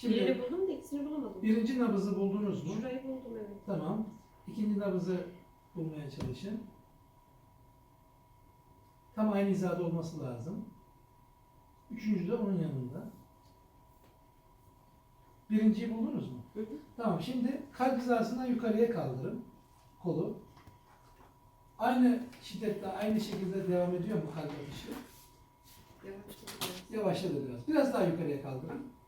Şimdi Birini buldum da ikisini bulamadım. birinci nabızı buldunuz mu? Şurayı buldum evet. Tamam. İkinci nabızı bulmaya çalışın. Tam aynı hizada olması lazım. Üçüncü de onun yanında. Birinciyi buldunuz mu? Hı hı. Tamam şimdi kalp hizasından yukarıya kaldırın kolu. Aynı şiddette, aynı şekilde devam ediyor mu kalp atışı? Yavaşça biraz. Yavaşladı biraz. Biraz daha yukarıya kaldırın.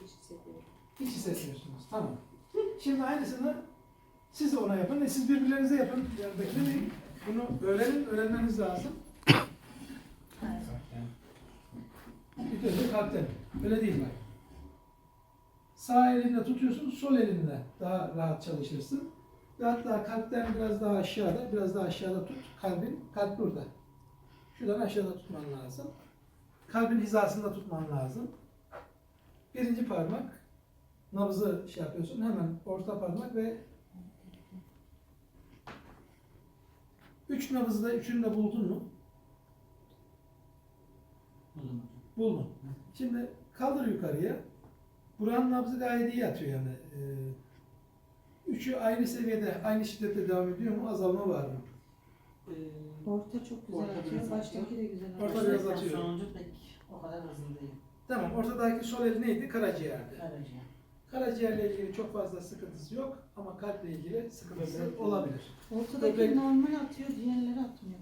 Hiç hissetmiyorum. Hiç hissetmiyorsunuz. Tamam. Şimdi aynısını siz de ona yapın ve siz birbirlerinize yapın. Yani beklemeyin. Bunu öğrenin, öğrenmeniz lazım. İlk önce kalpten. Öyle değil bak. Sağ elinde tutuyorsun, sol elinde daha rahat çalışırsın. Ve hatta kalpten biraz daha aşağıda, biraz daha aşağıda tut. Kalbin, kalp burada. Şuradan aşağıda tutman lazım. Kalbin hizasında tutman lazım. Birinci parmak, nabzı şey yapıyorsun. Hemen orta parmak ve üç nabızı da üçünü de buldun mu? Buldum. Şimdi kaldır yukarıya. Buranın nabzı gayet iyi atıyor yani. Ee, üçü aynı seviyede, aynı şiddette devam ediyor mu? Azalma var mı? Orta çok güzel Orta atıyor. Baştaki de güzel Orta atıyor. biraz atıyor. Sonuncu pek o kadar hızlı değil. Tamam, ortadaki sol el neydi? Karaciğerdi. Karaciğer. Karaciğerle ilgili çok fazla sıkıntısı yok ama kalple ilgili sıkıntısı olabilir. Ortadaki Böbrek- normal atıyor, diğerleri atmıyor.